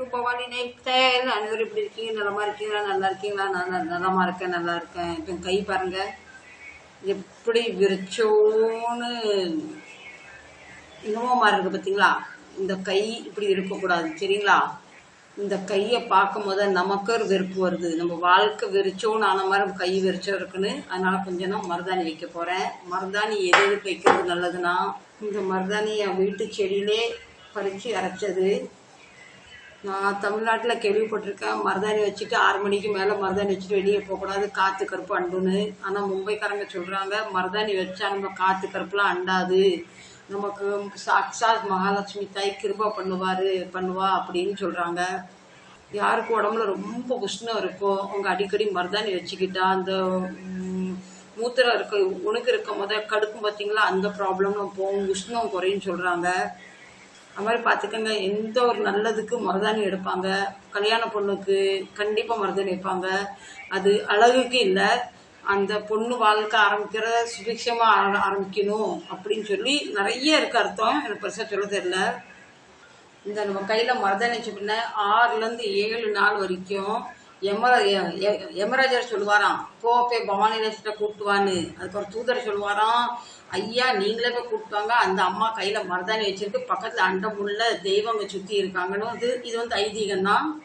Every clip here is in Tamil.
இப்போ பவானி நைட் அனைவரும் இப்படி இருக்கீங்க நலமா இருக்கீங்களா நல்லா இருக்கீங்களா? நான் ந- நலமா இருக்கேன் நல்லா இருக்கேன். இப்போ கை பாருங்க. எப்படி விரிச்சோன்னு இன்னமும் இருக்கு பார்த்தீங்களா இந்த கை இப்படி இருக்கக்கூடாது சரிங்களா? இந்த கையை பார்க்கும் போது நமக்கு ஒரு வெறுப்பு வருது. நம்ம வாழ்க்கை வெறிச்சோன்னு ஆன மாதிரி கை வெறிச்சோ இருக்குன்னு அதனால கொஞ்சம் நான் மருதாணி வைக்க போகிறேன் மருதாணி எது எதுக்கு வைக்கிறது நல்லதுன்னா இந்த மருதாணி என் வீட்டு செடியிலே பறித்து அரைச்சது. நான் தமிழ்நாட்டில் கேள்விப்பட்டிருக்கேன். மருதாணி வச்சுட்டு ஆறு மணிக்கு மேலே மருதாணி வச்சுட்டு வெளியே போகக்கூடாது. காற்று கருப்பு அண்டுன்னு. ஆனால் மும்பைக்காரங்க சொல்கிறாங்க மருதாணி வச்சா நம்ம காற்று கருப்புலாம் அண்டாது. நமக்கு சாக்ஷாத் மகாலட்சுமி தாய் கிருபா பண்ணுவார் பண்ணுவா அப்படின்னு சொல்கிறாங்க யாருக்கு உடம்புல ரொம்ப உஷ்ணம் இருக்கோ அவங்க அடிக்கடி மருதாணி வச்சுக்கிட்டா அந்த மூத்திரம் இருக்க உனக்கு இருக்கும் போத கடுக்கும் பார்த்தீங்களா அந்த ப்ராப்ளமும் போகும் உஷ்ணம் குறையும் சொல்கிறாங்க அது மாதிரி பார்த்துக்கங்க. எந்த ஒரு நல்லதுக்கு மருதாணி எடுப்பாங்க. கல்யாண பொண்ணுக்கு கண்டிப்பாக மருதாணி வைப்பாங்க அது அழகுக்கு இல்லை. அந்த பொண்ணு வாழ்க்கை ஆரம்பிக்கிற சுபிக்ஷமாக ஆரம்பிக்கணும் அப்படின்னு சொல்லி நிறைய இருக்கு அர்த்தம். எனக்கு பெருசாக சொல்ல தெரியல. இந்த நம்ம கையில் மருதாணி வச்சு பின்ன ஆறுலேருந்து ஏழு நாள் வரைக்கும் எமர எ- எ- எமராஜர் சொல்லுவாராம் போ போய் பவானி நேசத்தை கூப்பிட்டுவான்னு. அதுக்கு ஒரு தூதர் சொல்லுவாராம் ஐயா நீங்களே போய் கூப்பிட்டுவாங்க அந்த அம்மா கையில் மருதாணி வச்சிருக்கு. பக்கத்தில் அண்டமுள்ள தெய்வங்க சுற்றி இருக்காங்கன்னு. வந்து இது வந்து ஐதீகம் தான்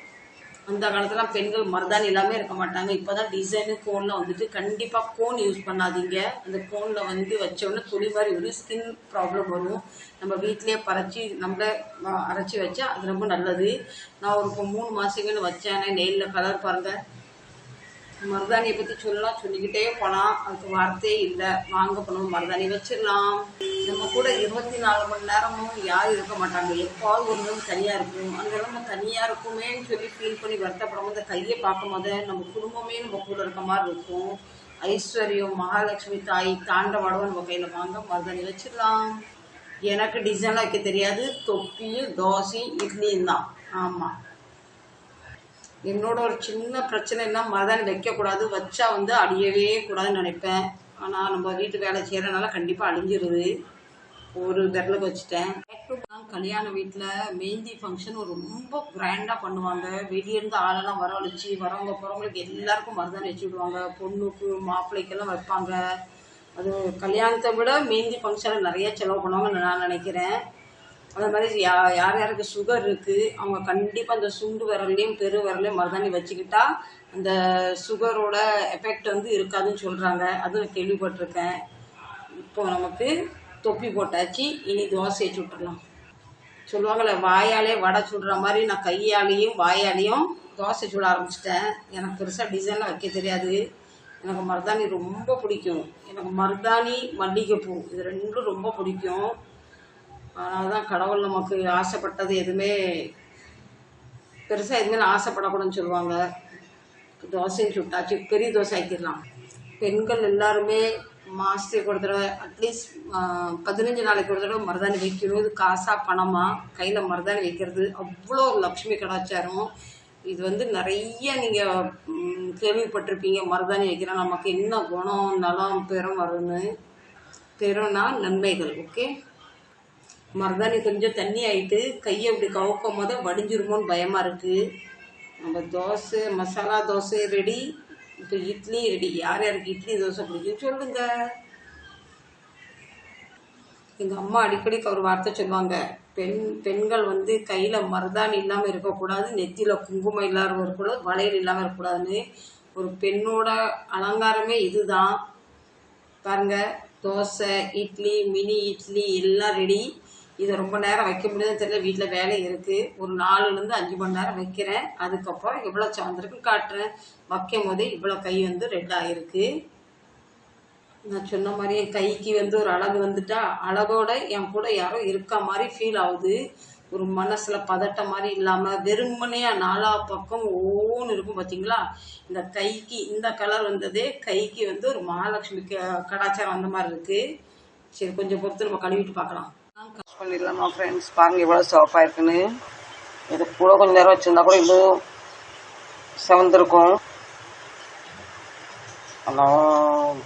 அந்த காலத்துல பெண்கள் மருதாணி எல்லாமே இருக்க மாட்டாங்க. இப்போதான் டிசைனு கோன்ல வந்துட்டு கண்டிப்பா கோன் யூஸ் பண்ணாதீங்க. அந்த கோன்ல வந்து வச்ச உடனே துளி மாதிரி வரும் ஸ்கின் ப்ராப்ளம் வரும். நம்ம வீட்டிலேயே பறைச்சி நம்மளே அரைச்சி வச்சா அது ரொம்ப நல்லது. நான் ஒரு இப்போ மூணு மாசங்கன்னு வச்சேன் நெயிலில் கலர் பாருங்க. மருதாணியை பற்றி சொல்லலாம் சொல்லிக்கிட்டே போகலாம் அதுக்கு வார்த்தையே இல்லை. வாங்க போனோம் மருதாணி வச்சிடலாம். நம்ம கூட இருபத்தி நாலு மணி நேரமும் யாரும் இருக்க மாட்டாங்க. எப்பாவது ஒரு நாள் தனியாக இருக்கும். அங்கே நம்ம தனியாக இருக்குமேன்னு சொல்லி ஃபீல் பண்ணி வருத்தப்படும் போது கையை பார்க்கும் போது நம்ம குடும்பமே நம்ம கூட இருக்க மாதிரி இருக்கும். ஐஸ்வர்யம் மகாலட்சுமி தாய் தாண்டவாடவும் நம்ம கையில் வாங்க மருதாணி வச்சிடலாம். எனக்கு டிசைன் வைக்க தெரியாது. தொப்பியும் தோசையும் இட்லியும் தான். ஆமாம் என்னோட ஒரு சின்ன பிரச்சனைனா மருதாணி வைக்கக்கூடாது வச்சா வந்து அழியவே கூடாதுன்னு நினைப்பேன். ஆனால் நம்ம வீட்டு வேலை செய்கிறனால கண்டிப்பாக அழிஞ்சிருது. ஒரு விரலுக்கு வச்சுட்டேன். கல்யாண வீட்டில் மெஹந்தி ஃபங்க்ஷன் ரொம்ப கிராண்டாக பண்ணுவாங்க. வெளியேருந்து ஆளெல்லாம் வரவழைச்சி வரவங்க போகிறவங்களுக்கு எல்லாருக்கும் மருதாணி வச்சு விடுவாங்க. பொண்ணுக்கு மாப்பிள்ளைக்கெல்லாம் வைப்பாங்க. அது கல்யாணத்தை விட மெஹந்தி ஃபங்க்ஷனில் நிறைய செலவு பண்ணுவாங்கன்னு நான் நினைக்கிறேன். அதே மாதிரி யா யார் யாருக்கு சுகர் இருக்குது அவங்க கண்டிப்பாக அந்த சுண்டு விரல்லையும் பெரு விரல்லையும் மருதாணி வச்சுக்கிட்டா அந்த சுகரோட எஃபெக்ட் வந்து இருக்காதுன்னு சொல்கிறாங்க அதுவும் கேள்விப்பட்டிருக்கேன். இப்போ நமக்கு தொப்பி போட்டாச்சு இனி தோசையை சுட்டுடலாம் சொல்லுவாங்கள்ல வாயாலே வடை சுடுற மாதிரி நான் கையாலேயும் வாயாலேயும் தோசை சுட ஆரம்பிச்சிட்டேன். எனக்கு பெருசாக டிசைன்லாம் வைக்க தெரியாது. எனக்கு மருதாணி ரொம்ப பிடிக்கும். எனக்கு மருதாணி மல்லிகைப்பூ இது ரெண்டும் ரொம்ப பிடிக்கும். அதனால தான் கடவுள் நமக்கு ஆசைப்பட்டது எதுவுமே பெருசாக எதுவுமே ஆசைப்படக்கூடாதுன்னு சொல்லுவாங்க. தோசையும் சுட்டாச்சு. பெரிய தோசை ஆக்கிடலாம். பெண்கள் எல்லாருமே மாதத்துக்கு ஒரு தடவை அட்லீஸ்ட் பதினஞ்சு நாளைக்கு ஒரு தடவை மருதாணி வைக்கணும். இது காசாக பணமாக கையில் மருதாணி வைக்கிறது அவ்வளோ லக்ஷ்மி கலாச்சாரம். இது வந்து நிறைய நீங்கள் கேள்விப்பட்டிருப்பீங்க. மருதாணி வைக்கிறோம் நமக்கு என்ன குணம் நலம் பெரும் வரும்னு. பெரும்னா நன்மைகள் ஓகே மருதாணி கொஞ்சம் தண்ணி ஆயிட்டு கையை இப்படி கவுக்கும் போது வடிஞ்சிருமோன்னு பயமாக இருக்குது நம்ம தோசை மசாலா தோசை ரெடி இப்போ இட்லி ரெடி யார் யாருக்கு இட்லி தோசை பிடிக்கும் சொல்லுங்க. எங்கள் அம்மா அடிக்கடி ஒரு வார்த்தை சொல்லுவாங்க. பெண் பெண்கள் வந்து கையில் மருதாணி இல்லாமல் இருக்கக்கூடாது நெத்தியில் குங்குமம் இல்லாமல் இருக்கக்கூடாது வளையல் இல்லாமல் இருக்கக்கூடாதுன்னு ஒரு பெண்ணோட அலங்காரமே இதுதான். பாருங்க தோசை இட்லி மினி இட்லி எல்லாம் ரெடி இதை ரொம்ப நேரம் வைக்க முடியாதுன்னு தெரியல. வீட்டில் வேலை இருக்குது ஒரு நாலுலேருந்து அஞ்சு மணி நேரம் வைக்கிறேன். அதுக்கப்புறம் எவ்வளோ சாந்திருக்கு காட்டுறேன். வைக்கும் போதே இவ்வளோ கை வந்து ரெட் ஆகிருக்கு நான் சொன்ன மாதிரி என் கைக்கு வந்து ஒரு அழகு வந்துட்டா அழகோட என் கூட யாரோ இருக்க மாதிரி ஃபீல் ஆகுது. ஒரு மனசில் பதட்டம் மாதிரி இல்லாமல் வெறுமனையாக நாலா பக்கம் ஓன்னு இருக்கும் பார்த்தீங்களா இந்த கைக்கு இந்த கலர் வந்ததே கைக்கு வந்து ஒரு மகாலட்சுமி க- கடாச்சாரம் அந்த மாதிரி இருக்குது சரி கொஞ்சம் பொறுத்து நம்ம கழுவிட்டு பார்க்கலாம். பண்ணிடலாமா ஃப்ரெண்ட்ஸ் பாருங்க எவ்வளோ சிவப்பாக இருக்குன்னு. இது கூட கொஞ்சம் நேரம் வச்சுருந்தா கூட இவ்வளோ செவந்திருக்கும் ஆனால்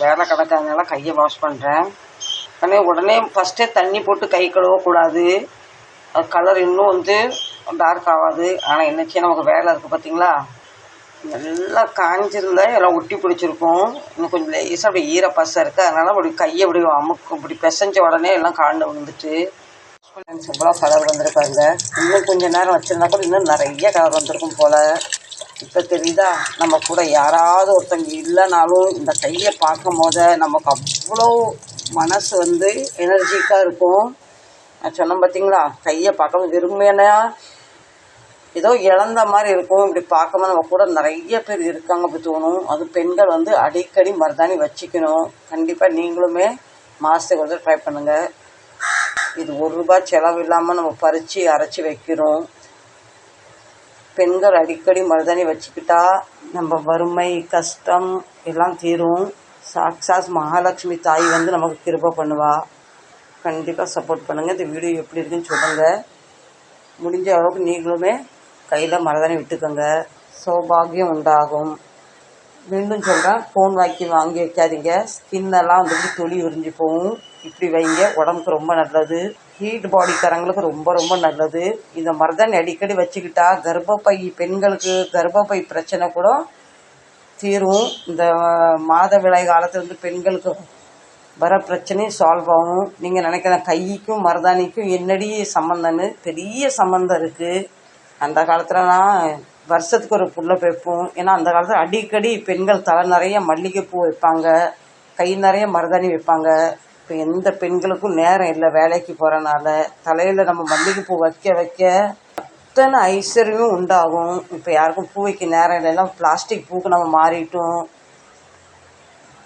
வேலை கிடக்காதனால கையை வாஷ் பண்ணுறேன் ஆனால் உடனே ஃபஸ்ட்டே தண்ணி போட்டு கை கழுவக்கூடாது அது கலர் இன்னும் வந்து டார்க் ஆகாது. ஆனால் என்னச்சு நமக்கு வேலை இருக்குது பார்த்தீங்களா நல்லா காஞ்சிருந்தா எல்லாம் ஒட்டி பிடிச்சிருக்கும். இன்னும் கொஞ்சம் லேசாக அப்படி ஈரப்பசை இருக்குது அதனால் அப்படி கையை அப்படி அமுக்கும் இப்படி பிசைஞ்ச உடனே எல்லாம் காண்டு விழுந்துட்டு. எவ்வளோ கலர் வந்திருக்காங்க இன்னும் கொஞ்சம் நேரம் வச்சுருந்தா கூட இன்னும் நிறைய கலர் வந்திருக்கும் போல். இப்போ தெரியுதா? நம்ம கூட யாராவது ஒருத்தங்க இல்லைனாலும் இந்த கையை பார்க்கும் போத நமக்கு அவ்வளோ மனசு வந்து எனர்ஜிக்காக இருக்கும். நான் சொன்னேன் பார்த்தீங்களா கையை பார்க்கணும் வெறுமையான ஏதோ இழந்த மாதிரி இருக்கும். இப்படி பார்க்கும்போது நம்ம கூட நிறைய பேர் இருக்காங்க அப்படி தோணும். அது பெண்கள் வந்து அடிக்கடி மருதாணி வச்சுக்கணும். கண்டிப்பாக நீங்களுமே மாதத்துக்கு வந்து ட்ரை பண்ணுங்கள் இது ஒரு ரூபாய் செலவு இல்லாமல் நம்ம பறித்து அரைச்சி வைக்கிறோம். பெண்கள் அடிக்கடி மருதாணி வச்சுக்கிட்டா நம்ம வறுமை கஷ்டம் எல்லாம் தீரும். சாக்ஷாத் மகாலட்சுமி தாய் வந்து நமக்கு கிருபை பண்ணுவா. கண்டிப்பாக சப்போர்ட் பண்ணுங்கள் இந்த வீடியோ எப்படி இருக்குன்னு சொல்லுங்கள் முடிஞ்ச அளவுக்கு நீங்களுமே கையில் மருதாணி விட்டுக்கோங்க. சௌபாகியம் உண்டாகும். மீண்டும் சொல்கிறேன் ஃபோன் வாக்கி வாங்கி வைக்காதீங்க. ஸ்கின்னெல்லாம் வந்துட்டு துளி உறிஞ்சி போகும். இப்படி வைங்க உடம்புக்கு ரொம்ப நல்லது. ஹீட் பாடிக்காரங்களுக்கு ரொம்ப ரொம்ப நல்லது. இந்த மருதாணி அடிக்கடி வச்சுக்கிட்டா கர்ப்பப்பை பெண்களுக்கு கர்ப்பப்பை பிரச்சனை கூட தீரும். இந்த மாதவிடாய் காலத்தில் வந்து பெண்களுக்கு வர பிரச்சனையும் சால்வ் ஆகும். நீங்கள் நினைக்கிற கைக்கும் மருதாணிக்கும் என்னடி சம்மந்தம்னு பெரிய சம்மந்தம் இருக்குது அந்த காலத்துலலாம் வருஷத்துக்கு ஒரு புல்லை வைப்போம் ஏன்னா அந்த காலத்தில் அடிக்கடி பெண்கள் தலை நிறைய மல்லிகைப்பூ வைப்பாங்க. கை நிறைய மருதாணி வைப்பாங்க. இப்போ எந்த பெண்களுக்கும் நேரம் இல்லை வேலைக்கு போகிறனால தலையில் நம்ம மல்லிகைப்பூ வைக்க வைக்க அத்தனை ஐஸ்வர்யமும் உண்டாகும். இப்போ யாருக்கும் பூ வைக்க நேரம் இல்லைன்னா பிளாஸ்டிக் பூக்கு நம்ம மாறிட்டோம்.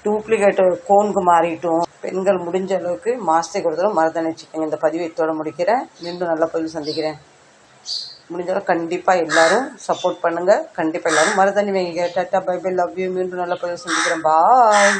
டூப்ளிகேட் கோனுக்கு மாறிட்டோம். பெண்கள் முடிஞ்ச அளவுக்கு மாதத்துக்கு ஒரு தடவை மருதாணி வச்சுக்கோங்க. இந்த பதிவை இத்தோட முடிக்கிறேன். மீண்டும் நல்ல பதிவு சந்திக்கிறேன். முடிஞ்ச அளவு கண்டிப்பாக எல்லாரும் சப்போர்ட் பண்ணுங்கள் கண்டிப்பாக எல்லாரும் மருதாணி வைங்க tata bye bye love you மீண்டும் நல்ல பதிவு செஞ்சுக்கிறேன் பாய்